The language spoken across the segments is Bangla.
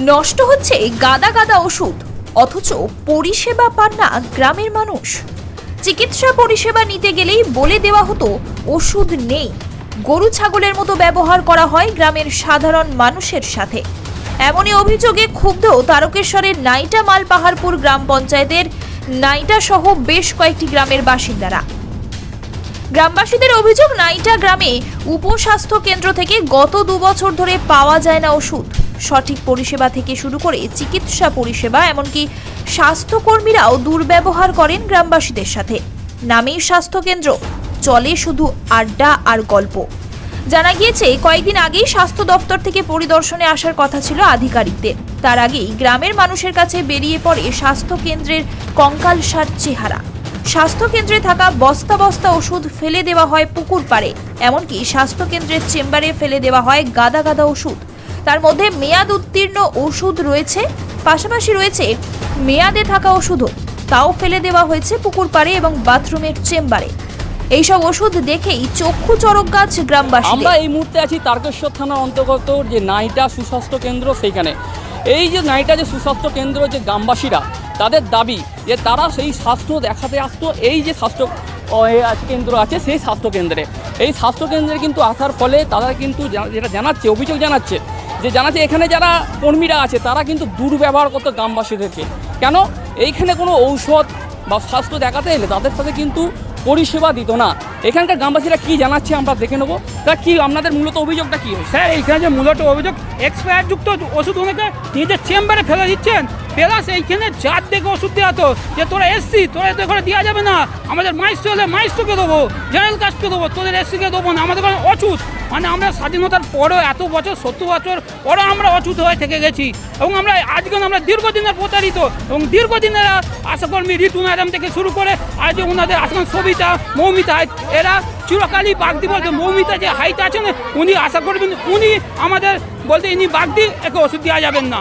নষ্ট হচ্ছে গাদা গাদা ওষুধ। অথচ পরিষেবা পান না গ্রামের মানুষ। চিকিৎসা পরিষেবা নিতে গেলেই বলে দেওয়া হতো, ওষুধ নেই। গরু ছাগলের মতো ব্যবহার করা হয় গ্রামের সাধারণ মানুষের সাথে। এমনই অভিযোগে ক্ষুব্ধ তারকেশ্বরের নাইটা মাল পাহাড়পুর গ্রাম পঞ্চায়েতের নাইটা সহ বেশ কয়েকটি গ্রামের বাসিন্দারা। গ্রামবাসীদের অভিযোগ, নাইটা গ্রামে উপস্বাস্থ্য কেন্দ্র থেকে গত দু বছর ধরে পাওয়া যায় না ওষুধ। সঠিক পরিষেবা থেকে শুরু করে চিকিৎসা পরিষেবা, এমনকি স্বাস্থ্যকর্মীরাও দুর্ব্যবহার করেন গ্রামবাসীদের সাথে। নামেই স্বাস্থ্যকেন্দ্র, চলে শুধু আড্ডা আর গল্প। জানা গিয়েছে, কয়েকদিন আগেই স্বাস্থ্য দফতর থেকে পরিদর্শনে আসার কথা ছিল আধিকারিকদের। তার আগেই গ্রামের মানুষের কাছে বেরিয়ে পড়ে স্বাস্থ্য কেন্দ্রের কঙ্কালসার চেহারা। স্বাস্থ্য কেন্দ্রে থাকা বস্তা বস্তা ওষুধ ফেলে দেওয়া হয় পুকুর পাড়ে, এমনকি স্বাস্থ্য কেন্দ্রের চেম্বারে ফেলে দেওয়া হয় গাদা গাদা ওষুধ। তার মধ্যে মেয়াদ উত্তীর্ণ ওষুধ রয়েছে, পাশাপাশি রয়েছে মেয়াদে থাকা ওষুধও। তাও ফেলে দেওয়া হয়েছে পুকুর পাড়ে এবং বাথরুমের চেম্বারে। এইসব ওষুধ দেখেই চক্ষু চরক গাছ গ্রামবাসী আমরা এই মুহূর্তে আছি তারকেশ্বর থানার অন্তর্গত যে নাইটা সুস্বাস্থ্য কেন্দ্র সেইখানে। এই যে নাইটা যে সুস্বাস্থ্য কেন্দ্র যে গ্রামবাসীরা, তাদের দাবি যে তারা সেই স্বাস্থ্য দেখাতে আসতো, এই যে স্বাস্থ্য কেন্দ্র আছে সেই স্বাস্থ্য কেন্দ্রে। এই স্বাস্থ্য কেন্দ্রে কিন্তু আসার ফলে তারা কিন্তু যেটা জানাচ্ছে, অভিযোগ জানাচ্ছে যে জানাচ্ছে এখানে যারা কর্মীরা আছে, তারা কিন্তু দুর্ব্যবহার করতো গ্রামবাসীদেরকে। কেন? এইখানে কোনো ঔষধ বা স্বাস্থ্য দেখাতে এলে তাদের সাথে কিন্তু পরিষেবা দিত না। এখানকার গ্রামবাসীরা কি জানাচ্ছে আমরা দেখে নেব। তা কি, আপনাদের মূলত অভিযোগটা কী স্যার, এইখানে যে মূলত অভিযোগ এক্সপায়ার যুক্ত ওষুধ ওনাকে নিজের চেম্বারে ফেলে দিচ্ছেন। প্লাস এইখানে চার থেকে ওষুধ দেওয়া তো যে তোরা এসছি তোরা তো এখানে দেওয়া যাবে না। আমাদের মাইস্ত্র হলে মাইস্ত্রকে দেবো জেনারেল কাজকে দেবো তোদের এসসিকে দেবো না আমাদের কোনো অচুত মানে আমরা স্বাধীনতার পরেও এত বছর সত্তর বছর পরেও আমরা অচুত হয়ে থেকে গেছি। এবং আমরা আজকে আমরা দীর্ঘদিনের প্রতারিত। এবং দীর্ঘদিনের আশাকর্মী ঋতু ম্যাডাম থেকে শুরু করে আজ ওনাদের আসমান সবিতা মৌমিতা এরা চিরকালই বাগদি বলতে মৌমিতা যে হাইট আছেন উনি আশা করবেন উনি আমাদের বলতে ইনি বাগদি একে ওষুধ দেওয়া যাবেন না,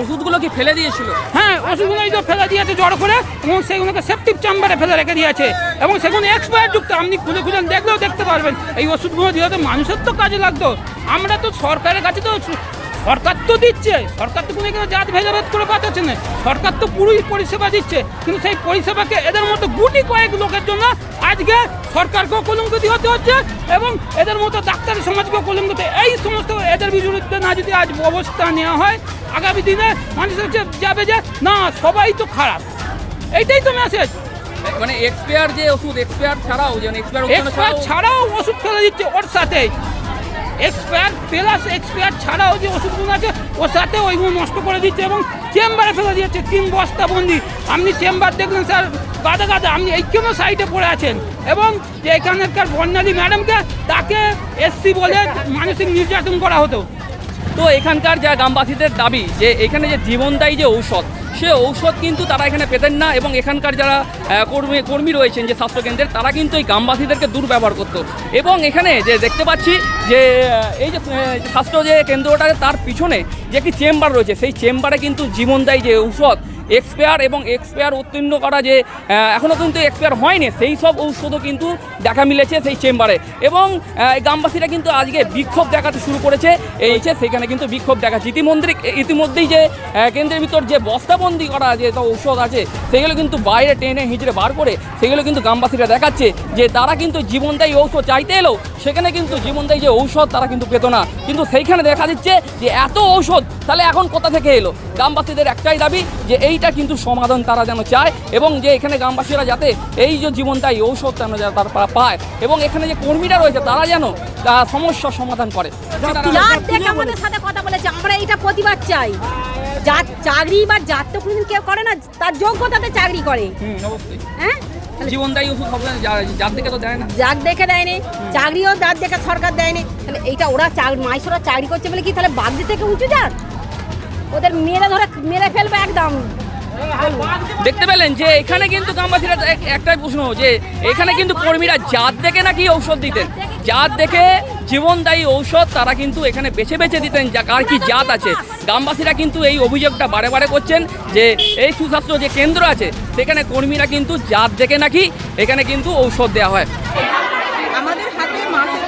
ওষুধগুলো কি ফেলে দিয়েছিল? হ্যাঁ ওষুধগুলো তো ফেলে দিয়েছে জ্বর করে এবং সেগুলোকে সেফটিভ চেম্বারে ফেলে রেখে দিয়েছে। এবং সেগুলো এক্সপায়ার যুক্ত, আপনি খুলে খুলে দেখলেও দেখতে পারবেন। এই ওষুধগুলো দিয়ে তো মানুষের তো কাজে লাগতো। আমরা তো সরকারের কাছে তো সরকার তো দিচ্ছে সরকার তো কোনো এখানে জাত ভেদাভেদ করে পাঠাচ্ছে না। সরকার তো পুরোই পরিষেবা দিচ্ছে কিন্তু সেই পরিষেবাকে এদের মতো গুটি কয়েক লোকের জন্য আজকে সরকারকেও কলঙ্কিত হতে হচ্ছে এবং এদের মতো ডাক্তারি সমাজকেও কলঙ্কিত এই সমস্ত এদের বিরুদ্ধে না যদি আজ ব্যবস্থা নেওয়া হয় আগামী দিনে মানুষ হচ্ছে যাবে যে না সবাই তো খারাপ। এইটাই তো মেসেজ মানে এক্সপায়ার যে ওষুধ এক্সপায়ার ছাড়াও যেন এক্সপায়ার ছাড়াও ওষুধ ফেলে দিচ্ছে ওর সাথে এক্সপায়ার প্লাস এক্সপায়ার ছাড়াও যে ওষুধগুলো আছে, ওর সাথে ওইগুলো নষ্ট করে দিচ্ছে এবং চেম্বারে ফেলে দিয়েছে, তিন বস্তা বন্দি। আপনি চেম্বার দেখলেন, স্যার, গাদা গাদা। আপনি এই জন্য সাইডে পড়ে আছেন। এবং যে এখানকার বর্ণালী ম্যাডামকে তাকে এসসি বলে মানসিক নির্যাতন করা হতো। তো এখানকার যা গ্রামবাসীদের দাবি যে এখানে যে জীবনদায়ী যে ঔষধ, সে ঔষধ কিন্তু তারা এখানে পেতেন না এবং এখানকার যারা কর্মী কর্মী রয়েছেন যে স্বাস্থ্যকেন্দ্রের, তারা কিন্তু এই গ্রামবাসীদেরকে দুর্ব্যবহার করতো। এবং এখানে যে দেখতে পাচ্ছি যে এই যে স্বাস্থ্য যে কেন্দ্রটা, তার পিছনে যে একটি চেম্বার রয়েছে, সেই চেম্বারে কিন্তু জীবনদায়ী যে ঔষধ এক্সপায়ার এবং এক্সপায়ার উত্তীর্ণ করা যে এখনও কিন্তু এক্সপায়ার হয়নি, সেই সব ঔষধও কিন্তু দেখা মিলেছে সেই চেম্বারে এবং গ্রামবাসীরা কিন্তু আজকে বিক্ষোভ দেখাতে শুরু করেছে, এই যে সেখানে কিন্তু বিক্ষোভ দেখাচ্ছে। ইতিমধ্যে, ইতিমধ্যেই যে কেন্দ্রের ভিতর যে বস্তাবন্দি করা যে ঔষধ আছে, সেগুলো কিন্তু বাইরে টেনে হিঁচড়ে বার করে সেগুলো কিন্তু গ্রামবাসীরা দেখাচ্ছে যে, তারা কিন্তু জীবনদায়ী ঔষধ চাইতে এলেও সেখানে কিন্তু জীবনদায়ী যে ঔষধ তারা কিন্তু পেত না। কিন্তু সেইখানে দেখা দিচ্ছে যে, এত ঔষধ তাহলে এখন কোথা থেকে এলো? গ্রামবাসীদের একটাই দাবি যে এইটা কিন্তু সমাধান তারা যেন চায় এবং যে এখানে গ্রামবাসীরা যাতে এই যে জীবনদায়ী ঔষধ যেন তারা পায় এবং এখানে যে কর্মীরা রয়েছে তারা যেন সমস্যার সমাধান করে। আমাদের সাথে কথা বলেছে আমরা এইটা প্রতিবাদ চাই। যার চাকরি বা যার তো কোনোদিন কেউ করে না তার যোগ্যতাতে চাকরি করে। হ্যাঁ? জীবনদায়ী ওষুধ হবে যার দিকে তো দেয় না। যাক দেখে দেয়নি চাকরিও যার দেখে সরকার দেয়নি। তাহলে এইটা ওরা চাকরি মাইসোরা চাকরি করছে বলে কি তাহলে বাগদি থেকে উঁচু যাক? ওদের মেরে ধরে মেরে ফেলবে একদম। দেখতে পেলেন যে এখানে কিন্তু গ্রামবাসীরা একটাই প্রশ্ন যে এখানে কিন্তু কর্মীরা জাত দেখে নাকি ঔষধ দিতেন? জাত দেখে জীবনদায়ী ঔষধ তারা কিন্তু এখানে বেছে বেছে দিতেন যা কার কি জাত আছে। গ্রামবাসীরা কিন্তু এই অভিযোগটা বারে বারে করছেন যে এই সুস্বাস্থ্য যে কেন্দ্র আছে সেখানে কর্মীরা কিন্তু জাত দেখে নাকি এখানে কিন্তু ঔষধ দেওয়া হয়। আমাদের হাতে মাসে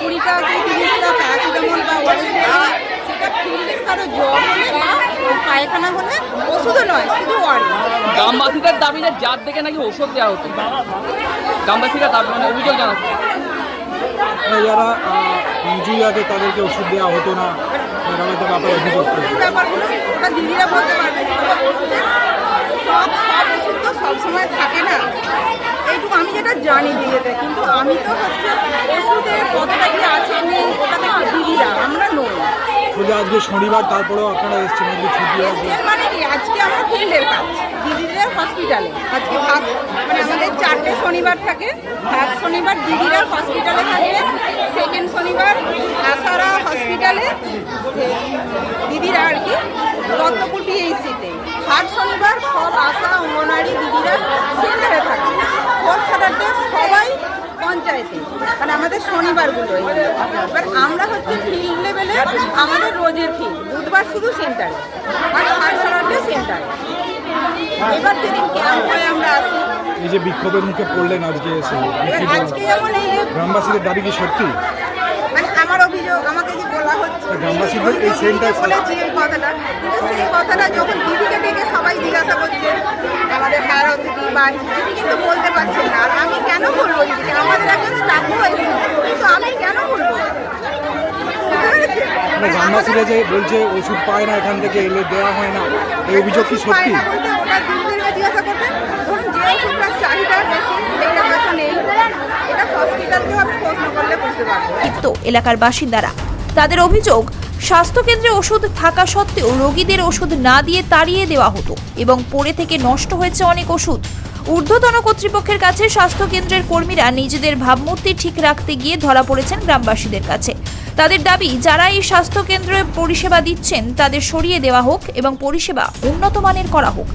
প্যারাসিটামল বা ওষুধ সেটা জ্বর হলে পায়খানা হলে ওষুধও নয় শুধু ওয়ারি গ্রামবাসীদের দাবি যে জাত দেখে নাকি ওষুধ দেওয়া হতো গ্রামবাসীরা দাবি মানে অভিযোগ জানাচ্ছে। মানে যারা ইঞ্জুরি আছে তাদেরকে ওষুধ দেওয়া হতো না। এরকম একটা ব্যাপার অভিযোগ ব্যাপারগুলো ওটা দিদিরা বলতে পারবে সব সব ওষুধ তো সবসময় থাকে না। এইটুকু আমি যেটা জানি দিদিতে কিন্তু আমি তো হচ্ছে ওষুধের কতটা কি আছে নেই ওটা দিদিরা আমরা নই। বলছে আজকে শনিবার, তারপরেও আপনারা এসেছেন আজকে ছুটি আছে। মানে আজকে আমরা ফিল্ডের কাজ। দিদিদের হসপিটালে আজকে ভাত মানে আমাদের চারটে শনিবার থাকে। ফার্স্ট শনিবার, দিদিরা হসপিটালে থাকে। সেকেন্ড শনিবার আসারা হসপিটালে দিদিরা আর কি দত্তপুর পিএইচিতে থার্ড শনিবার, সব আশা অঙ্গনারী দিদিরা সেন্টারে থাকে। ফোর্থ স্যাটারডে সবাই পঞ্চায়েতে মানে আমাদের শনিবারগুলো এবার আমরা হচ্ছে ফিল্ড লেভেলে আমাদের রোজের ফিল্ড বুধবার শুধু সেন্টারে আর থার্ড স্যাটারডে সেন্টারে এবার যেদিন ক্যাম্প হয় আমরা আসি এই যে বিক্ষোভের মুখে পড়লেন আজকে এসে আজকে? যেমন এই যে- গ্রামবাসীদের দাবি কি সত্যি? মানে আমার অভিযোগ আমাকে যে বলা হচ্ছে গ্রামবাসীদের এই সেন্টার বলেছি এই কথাটা কিন্তু সেই কথাটা যখন দিদিকে ডেকে সবাই জিজ্ঞাসা করছে আমাদের হায়ার অথরিটি বা দিদি কিন্তু বলতে পারছেন না। আর আমি কেন বলব দিদিকে আমাদের একজন স্টাফও আছে। কিন্তু আমি কেন বলব? গ্রামবাসীরা যে বলছে ওষুধ পায় না এখান থেকে এলে দেওয়া হয় না এই অভিযোগ কি সত্যি না বলতে ওটা দিদিদেরকে জিজ্ঞাসা করবেন ধরুন যে ওষুধটার চাহিদা বেশি সেটা হয়তো নেই। এটা হসপিটালকেও আমি প্রশ্ন করলে বুঝতে পারব। এলাকার বাসিন্দারা। তাদের অভিযোগ স্বাস্থ্যকেন্দ্রে ওষুধ থাকা সত্ত্বেও রোগীদের ওষুধ না দিয়ে তাড়িয়ে দেওয়া হতো এবং পড়ে থেকে নষ্ট হয়েছে অনেক ওষুধ। ঊর্ধ্বতন কর্তৃপক্ষের কাছে স্বাস্থ্যকেন্দ্রের কর্মীরা নিজেদের ভাবমূর্তি ঠিক রাখতে গিয়ে ধরা পড়েছেন গ্রামবাসীদের কাছে। তাদের দাবি, যারা এই স্বাস্থ্যকেন্দ্রে পরিষেবা দিচ্ছেন, তাদের সরিয়ে দেওয়া হোক এবং পরিষেবা উন্নত মানের করা হোক।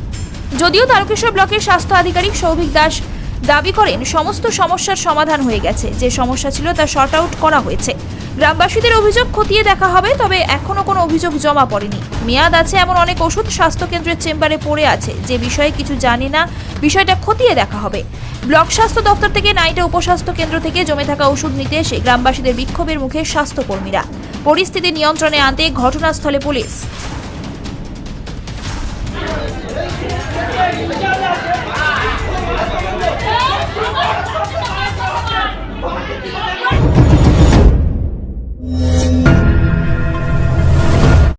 যদিও তারকেশ্বর ব্লকের স্বাস্থ্য আধিকারিক সৌভিক দাস দাবি করেন, সমস্ত সমস্যার সমাধান হয়ে গেছে। যে সমস্যা ছিল তা শর্ট আউট করা হয়েছে। গ্রামবাসীদের অভিযোগ খতিয়ে দেখা হবে, তবে এখনও কোনো অভিযোগ জমা পড়েনি। মেয়াদ আছে এমন অনেক ওষুধ স্বাস্থ্যকেন্দ্রের চেম্বারে পড়ে আছে। যে বিষয়ে কিছু জানি না, বিষয়টা খতিয়ে দেখা হবে। ব্লক স্বাস্থ্য দপ্তর থেকে নাইটা উপস্বাস্থ্য কেন্দ্র থেকে জমে থাকা ওষুধ নিতে এসে গ্রামবাসীদের বিক্ষোভের মুখে স্বাস্থ্যকর্মীরা। পরিস্থিতি নিয়ন্ত্রণে আনতে ঘটনাস্থলে পুলিশ। Música